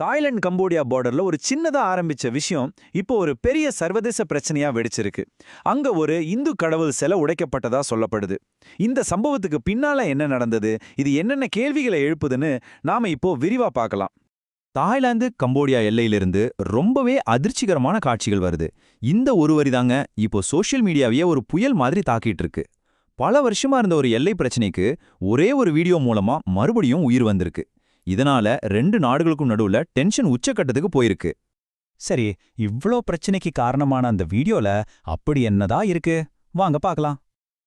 Thailand Cambodia பார்டர்ல ஒரு சின்னதா ஆரம்பிச்ச விஷயம் இப்போ ஒரு பெரிய சர்வதேச பிரச்சனையா வெடிச்சிருக்கு. அங்க ஒரு இந்து கடவுள் சிலை உடைக்கப்பட்டதா சொல்லப்படுது. இந்த சம்பவத்துக்கு பின்னால என்ன நடந்தது? இது என்னென்ன கேள்விகளை எழுப்புதுன்னு நாம இப்போ விரிவா பார்க்கலாம். தாய்லாந்து கம்போடியா எல்லையிலிருந்து ரொம்பவே அதிர்ச்சிகரமான காட்சிகள் வருது. இந்த ஒரு வரிதாங்க இப்போ சோஷியல் மீடியாவையே ஒரு புயல் மாதிரி தாக்கிட்டு இருக்கு பல வருஷமா இருந்த ஒரு எல்லை பிரச்சனைக்கு ஒரே ஒரு வீடியோ மூலமா மறுபடியும் உயிர் வந்திருக்கு. இதனால ரெண்டு நாடுகளுக்கும் நடுவுல டென்ஷன் உச்சக்கட்டத்துக்கு போயிருக்கு. சரி இவ்ளோ பிரச்சனைக்கு காரணமான அந்த வீடியோல அப்படி என்னதா இருக்கு? வாங்க பார்க்கலாம்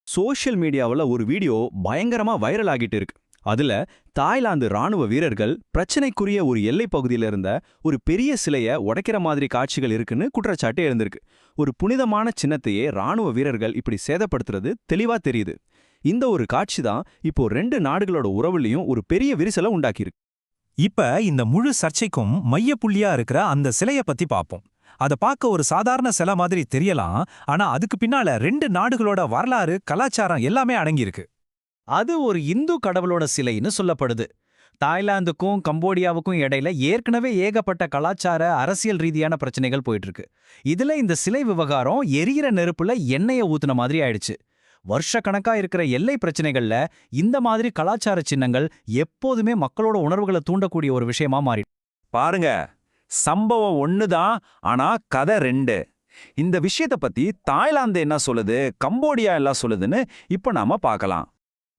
சோஷியல் மீடியாவுல ஒரு வீடியோ பயங்கரமா வைரல் ஆகிட்டு இருக்கு. அதுல தாய்லாந்து ராணுவ வீரர்கள் பிரச்சனைக்குரிய ஒரு எல்லைப் பகுதியில இருந்த ஒரு பெரிய சிலைய உடைக்கிற மாதிரி காட்சிகள் இருக்குன்னு குற்றச்சாட்டு எழுந்திருக்கு. ஒரு புனிதமான சின்னத்தையே ராணுவ வீரர்கள் இப்படி சேதப்படுத்துறது தெளிவா தெரியுது. இந்த ஒரு காட்சி தான் இப்போ ரெண்டு நாடுகளோட உறவுலையும் ஒரு பெரிய விரிசலை உண்டாக்கியிருக்கு. இப்ப இந்த முழு சர்ச்சைக்கும் மையப்புள்ளியா இருக்கிற அந்த சிலைய பத்தி பாப்போம். அத பார்க்க ஒரு சாதாரண சிலை மாதிரி தெரியலாம் ஆனா அதுக்கு பின்னால ரெண்டு நாடுகளோட வரலாறு கலாச்சாரம் எல்லாமே அடங்கியிருக்கு. அது ஒரு இந்து கடவுளோட சிலைன்னு சொல்லப்படுது. தாய்லாந்துக்கும் கம்போடியாவுக்கும் இடையில ஏற்கனவே ஏகப்பட்ட கலாச்சார அரசியல் ரீதியான பிரச்சனைகள் போயிட்டு இருக்கு. இதுல இந்த சிலை விவகாரம் எரியிற நெருப்புல எண்ணெய ஊத்துன மாதிரி ஆயிடுச்சு. வருஷக்கணக்கா இருக்கிற எல்லை பிரச்சனைகள்ல இந்த மாதிரி கலாச்சார சின்னங்கள் எப்போதுமே மக்களோட உணர்வுகளை தூண்டக்கூடிய ஒரு விஷயமா மாறி பாருங்க சம்பவம் ஒண்ணுதான் ஆனா கதை ரெண்டு. இந்த விஷயத்த பத்தி தாய்லாந்து என்ன சொல்லுது கம்போடியா எல்லாம் சொல்லுதுன்னு இப்ப நாம பார்க்கலாம்.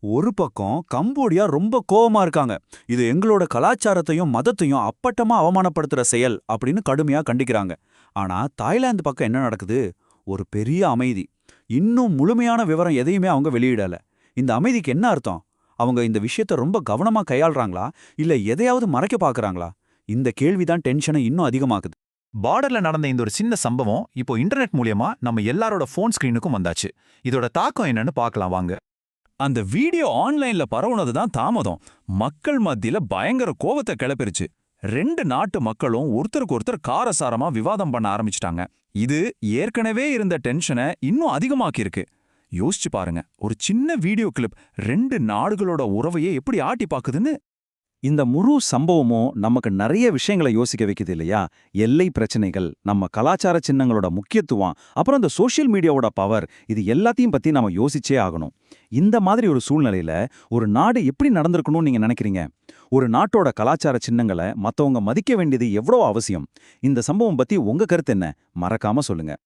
ஒரு பக்கம் கம்போடியா ரொம்ப கோவமா இருக்காங்க. இது எங்களோட கலாச்சாரத்தையும் மதத்தையும் அப்பட்டமா அவமானப்படுத்துற செயல் அப்படின்னு கடுமையா கண்டிக்கிறாங்க. ஆனா தாய்லாந்து பக்கம் என்ன நடக்குது? ஒரு பெரிய அமைதி. இன்னும் முழுமையான விவரம் எதையுமே அவங்க வெளியிடல. இந்த அமைதிக்கு என்ன அர்த்தம்? அவங்க இந்த விஷயத்த ரொம்ப கவனமா கையாள்றாங்களா? இல்ல எதையாவது மறைக்க பாக்குறாங்களா? இந்த கேள்விதான் டென்ஷனை இன்னும் அதிகமாக்குது. பார்டர்ல நடந்த இந்த ஒரு சின்ன சம்பவம் இப்போ இன்டர்நெட் மூலியமா நம்ம எல்லாரோட ஃபோன் ஸ்கிரீனுக்கும் வந்தாச்சு. இதோட தாக்கம் என்னன்னு பார்க்கலாம் வாங்க. அந்த வீடியோ ஆன்லைன்ல பரவுனது தான் தாமதம். மக்கள் மத்தியில பயங்கர கோவத்தை கிளப்பிருச்சு. ரெண்டு நாட்டு மக்களும் ஒருத்தருக்கு ஒருத்தர் காரசாரமா விவாதம் பண்ண ஆரம்பிச்சிட்டாங்க. இது ஏற்கனவே இருந்த டென்ஷனை இன்னும் அதிகமாக்கியிருக்கு. யோசிச்சு பாருங்க ஒரு சின்ன வீடியோ கிளிப் ரெண்டு நாடுகளோட உறவையே எப்படி ஆட்டி பாக்குதுன்னு. இந்த முழு சம்பவமும் நமக்கு நிறைய விஷயங்களை யோசிக்க வைக்குது இல்லையா? எல்லை பிரச்சனைகள் நம்ம கலாச்சார சின்னங்களோட முக்கியத்துவம் அப்புறம் இந்த சோஷியல் மீடியாவோட பவர் இது எல்லாத்தையும் பத்தி நாம யோசிச்சே ஆகணும். இந்த மாதிரி ஒரு சூழ்நிலையில ஒரு நாடு எப்படி நடந்திருக்கணும்னு நீங்க நினைக்கிறீங்க? ஒரு நாட்டோட கலாச்சார சின்னங்களை மத்தவங்க மதிக்க வேண்டியது எவ்வளோ அவசியம்? இந்த சம்பவம் பத்தி உங்க கருத்து என்ன? மறக்காம சொல்லுங்க.